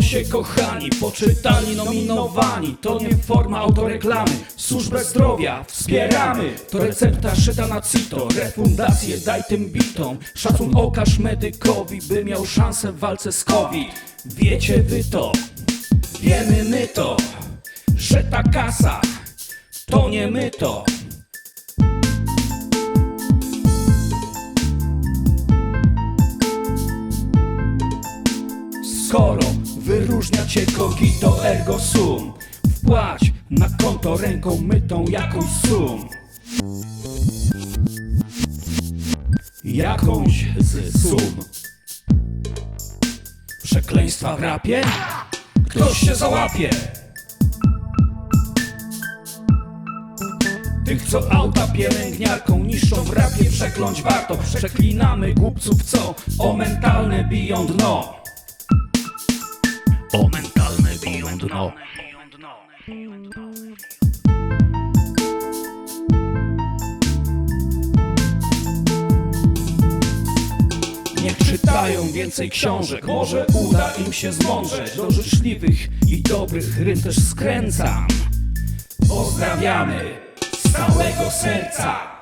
się kochani, poczytani, nominowani. To nie forma autoreklamy, służbę zdrowia wspieramy. To recepta szyta na cito, refundację daj tym bitom. Szacun okaż medykowi, by miał szansę w walce z COVID. Wiecie wy to, wiemy my to Że ta kasa, to nie my to Skoro wyróżnia cię kogito ergo sum. Wpłać na konto ręką mytą jakąś sum. Jakąś z sum. Przekleństwa w rapie? Ktoś się załapie. Tych, co auta pielęgniarką niszczą w rapie przekląć warto. Przeklinamy głupców, co? O mentalne biją dno O mentalne biją dno. Niech czytają więcej książek, może uda im się zmądrzeć. Do życzliwych i dobrych rym też skręcam. Pozdrawiamy z całego serca